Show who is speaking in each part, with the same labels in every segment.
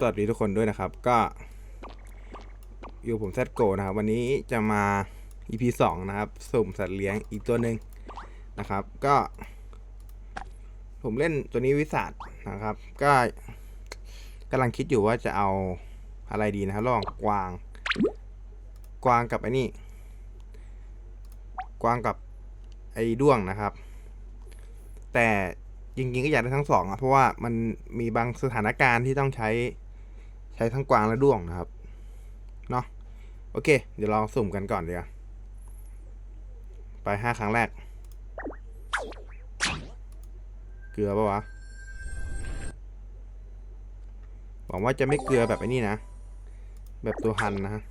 Speaker 1: สวัสดีทุกคนด้วยนะครับ ก็ อยู่ผมแซดโกนะครับ วันนี้จะมา EP 2 นะครับ สุ่มสัตว์เลี้ยงอีกตัวหนึ่งนะครับ ก็ ผมเล่นตัวนี้วิสัทนะครับ ก็กำลังคิดอยู่ว่าจะเอาอะไรดีนะครับระหว่างกวาง กวางกับไอ้นี่ กวางกับไอ้ด้วงนะครับ แต่จริงๆก็อยากได้ทั้งสองอะเพราะว่ามันมีบางสถานการณ์ที่ต้องใช้ ใช้ทั้งกวางและด้วงนะครับ เนาะโอเค เดี๋ยวลองสุ่มกันก่อนเดี๋ยวาไปห้าครั้งแรก เกลือปะวะ หวังว่าจะไม่เกลือแบบไอ้นี่นะ แบบตัวหันนะฮะ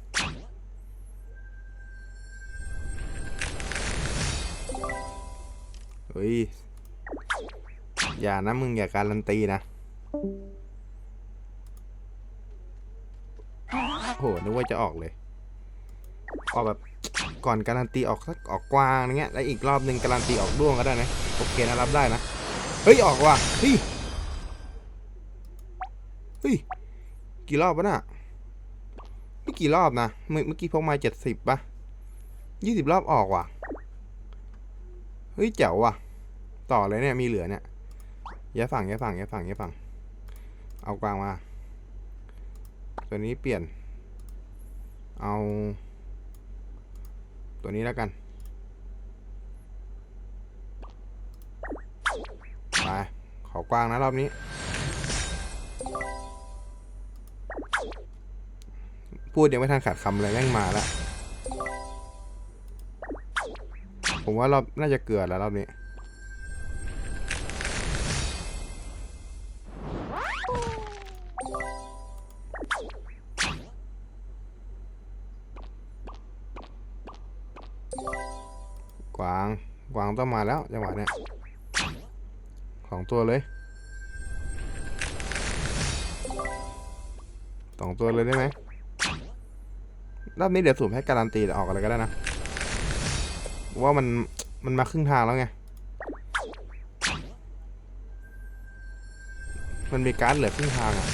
Speaker 1: เฮ้ย อย่านะมึงอย่าการันตีนะ โห นึกว่าจะออกเลย ออกแบบก่อนการันตีออกสักออกกวางอย่างเงี้ย แล้วอีกรอบหนึ่งการันตีออกด้วงก็ได้นะโอเคนะรับได้นะ เฮ้ย ออกว่ะ เฮ้ย เฮ้ย กี่รอบวะน่ะไม่กี่รอบนะเมื่อเมื่อกี้พกมาเจ็ดสิบป่ะยี่สิบรอบออกว่ะ เฮ้ย เจ๋วว่ะ ต่อเลยเนี่ย มีเหลือเนี่ยย้ายฝั่งย้ายฝั่งย้ายฝั่งย้ายฝั่ง เอากวางมา ตัวนี้เปลี่ยน เอา ตัวนี้แล้วกัน ไป ขอกว้างนะรอบนี้ พูดยังไม่ทันขาดคำเลยแม่งมาแล้ว ผมว่ารอบน่าจะเกลือแล้วรอบนี้ กวาง กวางต้องมาแล้วจังหวะเนี้ยสองตัวเลยสองตัวเลยได้ไหมรอบนี้เดี๋ยวสุ่มให้การันตีออกอะไรก็ได้นะ ว่ามันมันมาครึ่งทางแล้วไง มันมีการ์ดเหลือครึ่งทางอะ่ะ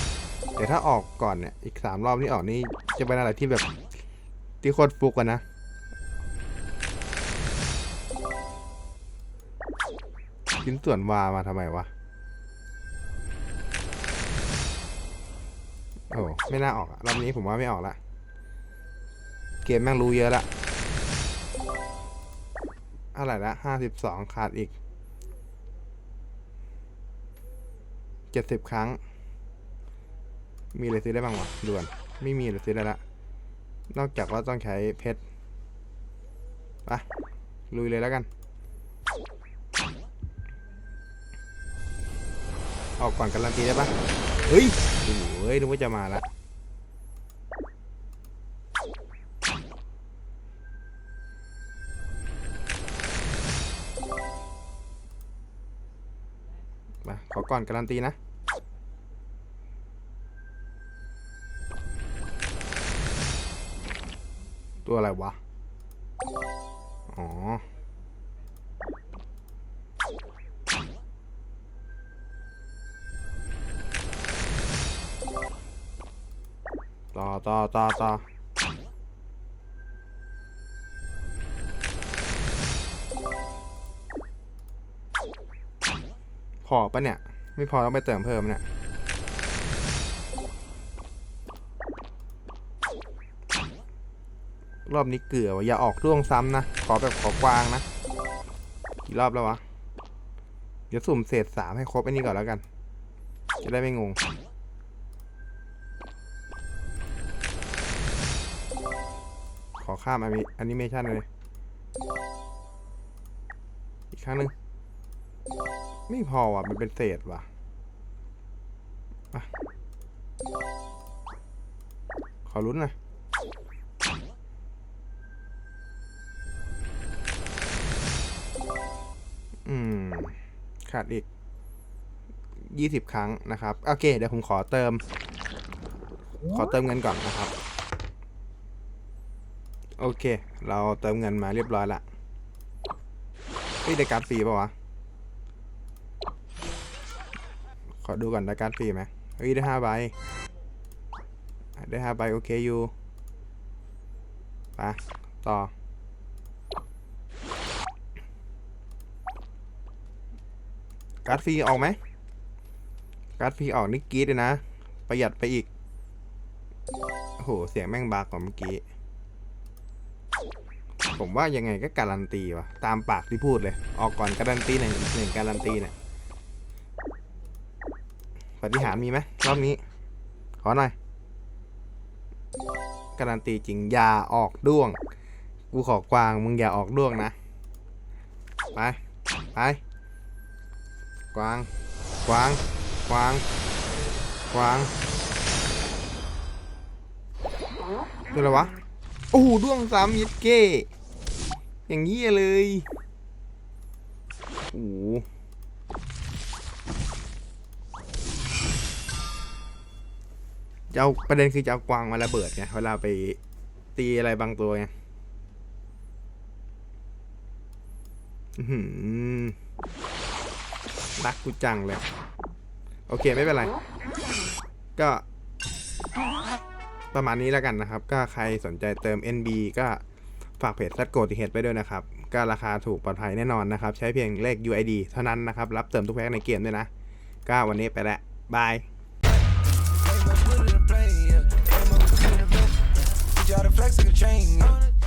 Speaker 1: เดี๋ยวถ้าออกก่อนเนี่ย อีกสามรอบที่ออกนี่จะเป็นอะไรที่แบบที่โคตรฟุกกันนะ ชิ้นส่วนวามาทำไมวะ โอ้ไม่น่าออกอะรอบนี้ผมว่าไม่ออกละ เกมแม่งรู้เยอะละอะไรละห้าสิบสองขาดอีกเจ็ดสิบครั้ง มีอะไรซื้อได้บ้างวะด่วน ไม่มีอะไรซื้อได้ละ นอกจากว่าต้องใช้เพชรไปลุยเลยแล้วกัน ออกก่อนการันตีได้ปะเฮ้ยโอ้โหเฮ้ยนึกว่าจะมาละมาขอก่อนการันตีนะตัวอะไรวะ อ๋อ ต่อต่อต่อต่อพอปะเนี่ย ไม่พอต้องไปเติมเพิ่มเนี่ยรอบนี้เกลือวะอย่าออกร่วงซ้ำนะ ขอแบบขอกวางนะ กี่รอบแล้ววะ เดี๋ยวสุ่มเศษสามให้ครบไอ้นี่ก่อนแล้วกัน จะได้ไม่งง ขอข้ามแอนิเมชันเลย อีกครั้งหนึ่งไม่พอว่ะ มันเป็นเศษว่ะอะขอลุ้นน่อยอืม ขาดอีกยี่สิบครั้งนะครับ โอเค เดี๋ยวผมขอเติม ขอเติมเงินก่อนนะครับ โอเค เราเติมเงินมาเรียบร้อยละเฮ้ยได้การ์ดฟรีป่าวะ ขอดูก่อนได้การ์ดฟรีไหมเฮ้ยได้ห้าใบ ได้ห้าใบโอเคอยู่ไปต่อ การ์ดฟรีออกไหม การ์ดฟรีออกนี่กีดเลยนะ ประหยัดไปอีก โอ้โห เสียงแม่งบากกว่าเมื่อกี้ ผมว่ายังไงก็การันตีวะตามปากที่พูดเลย ออกก่อนการันตีหนึ่งหนึ่งการันตีเนี่ยปฏิหารมีไหมรอบนี้ ขอหน่อยการันตีจริงอย่าออกด้วง กูขอกวางมึงอย่าออกด้วงนะ ไป ไป กวาง กวาง กวาง กวางตัวอะไรวะ โอ้โหด้วงสามยิดเก้ อย่างนี้เลยโอ้โหจะเอาประเด็นคือจะเอากวางมาระเบิดไงเวลาไปตีอะไรบางตัวไงรักกูจังเลย โอเคไม่เป็นไร ก็ประมาณนี้แล้วกันนะครับ ก็ใครสนใจเติม NB ก็ ฝากเพจซัดโกติเฮดไปด้วยนะครับ ก็ราคาถูกปลอดภัยแน่นอนนะครับ ใช้เพียงเลข UID เท่านั้นนะครับ รับเติมทุกแพ็คในเกมด้วยนะ ก็วันนี้ไปละบาย
Speaker 2: gotta flex like a chain, yeah.